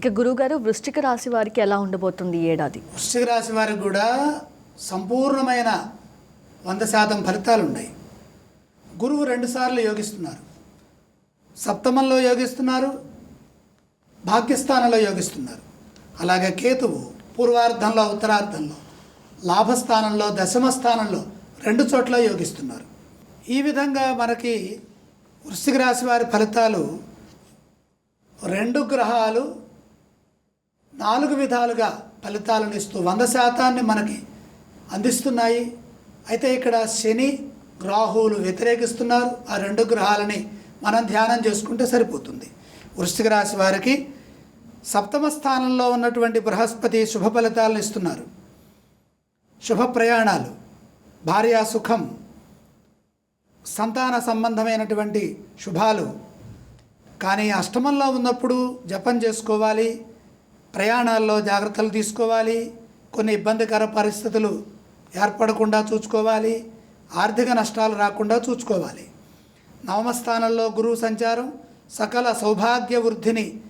ఇక గురుగారు వృష్టిక రాశి వారికి ఎలా ఉండబోతుంది ఈ ఏడాది? వృష్టిక రాశి వారికి కూడా సంపూర్ణమైన వంద శాతం ఫలితాలు ఉన్నాయి. గురువు రెండుసార్లు యోగిస్తున్నారు. సప్తమంలో యోగిస్తున్నారు. భాగ్యస్థానంలో యోగిస్తున్నారు. అలాగే కేతువు పూర్వార్ధంలో ఉత్తరార్ధంలో లాభస్థానంలో దశమ స్థానంలో రెండు చోట్ల యోగిస్తున్నారు. ఈ విధంగా మనకి వృశ్చిక రాశి వారి ఫలితాలు రెండు గ్రహాలు నాలుగు విధాలుగా ఫలితాలను ఇస్తూ వంద శాతాన్ని మనకి అందిస్తున్నాయి. అయితే ఇక్కడ శని రాహువులు వ్యతిరేకిస్తున్నారు. ఆ రెండు గ్రహాలని మనం ధ్యానం చేసుకుంటే సరిపోతుంది. వృశ్చిక రాశి వారికి సప్తమ స్థానంలో ఉన్నటువంటి బృహస్పతి శుభ ఫలితాలను ఇస్తున్నారు. శుభ ప్రయాణాలు భార్యా సుఖం సంతాన సంబంధమైనటువంటి శుభాలు. కానీ అష్టమంలో ఉన్నప్పుడు జపం చేసుకోవాలి. ప్రయాణాల్లో జాగ్రత్తలు తీసుకోవాలి. కొన్ని ఇబ్బందికర పరిస్థితులు ఏర్పడకుండా చూసుకోవాలి. ఆర్థిక నష్టాలు రాకుండా చూసుకోవాలి. నవమ స్థానంలో గురువు సంచారం సకల సౌభాగ్య వృద్ధిని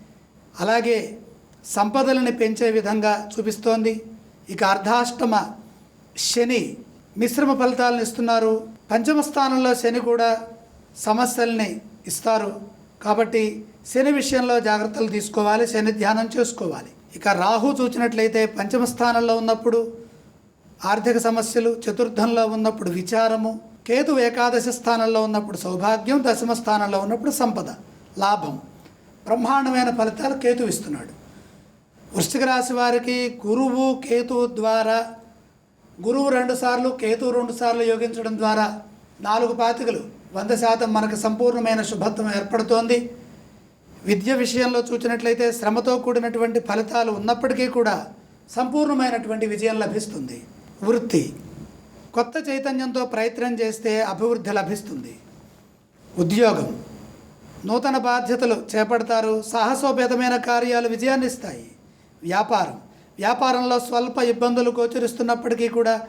అలాగే సంపదలని పెంచే విధంగా చూపిస్తోంది. ఇక అర్ధాష్టమ శని మిశ్రమ ఫలితాలను ఇస్తున్నారు. పంచమ స్థానంలో శని కూడా సమస్యల్ని ఇస్తారు. కాబట్టి శని విషయంలో జాగ్రత్తలు తీసుకోవాలి శని ధ్యానం చేసుకోవాలి. ఇక రాహు చూచినట్లయితే పంచమ స్థానంలో ఉన్నప్పుడు ఆర్థిక సమస్యలు చతుర్థంలో ఉన్నప్పుడు విచారము కేతు ఏకాదశి స్థానంలో ఉన్నప్పుడు సౌభాగ్యం దశమ స్థానంలో ఉన్నప్పుడు సంపద లాభం. బ్రహ్మాండమైన ఫలితాలు కేతు ఇస్తున్నాడు. వృశ్చిక రాశి వారికి గురువు కేతు ద్వారా గురువు రెండు సార్లు కేతు రెండు సార్లు యోగించడం ద్వారా నాలుగు పాతికలు. వంద శాతం మనకు సంపూర్ణమైన శుభత్వం ఏర్పడుతోంది. విద్య విషయంలో చూసినట్లయితే శ్రమతో కూడినటువంటి ఫలితాలు ఉన్నప్పటికీ కూడా సంపూర్ణమైనటువంటి విజయం లభిస్తుంది. వృత్తి. కొత్త చైతన్యంతో ప్రయత్నం చేస్తే అభివృద్ధి లభిస్తుంది. ఉద్యోగం. నూతన బాధ్యతలు చేపడతారు. సాహసోపేతమైన కార్యాలు విజయాన్నిస్తాయి. వ్యాపారం. వ్యాపారంలో స్వల్ప ఇబ్బందులు గోచరిస్తున్నప్పటికీ కూడా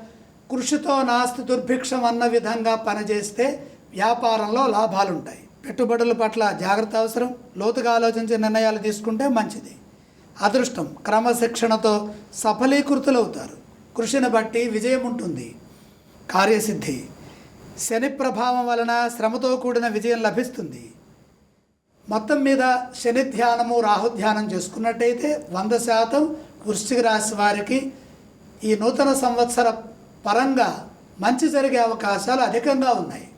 కృషితో నాస్తి దుర్భిక్షం అన్న విధంగా పనిచేస్తే వ్యాపారంలో లాభాలుంటాయి. పెట్టుబడుల పట్ల జాగ్రత్త అవసరం లోతుగా ఆలోచించి నిర్ణయాలు తీసుకుంటే మంచిది. అదృష్టం క్రమశిక్షణతో సఫలీకృతులవుతారు. కృషిని బట్టి విజయం ఉంటుంది. కార్యసిద్ధి. శని ప్రభావం వలన శ్రమతో కూడిన విజయం లభిస్తుంది. మొత్తం మీద శని ధ్యానము రాహు ధ్యానం చేసుకున్నట్టయితే వంద శాతం వృశ్చిక రాశి వారికి ఈ నూతన సంవత్సర పరంగా మంచి జరిగే అవకాశాలు అధికంగా ఉన్నాయి.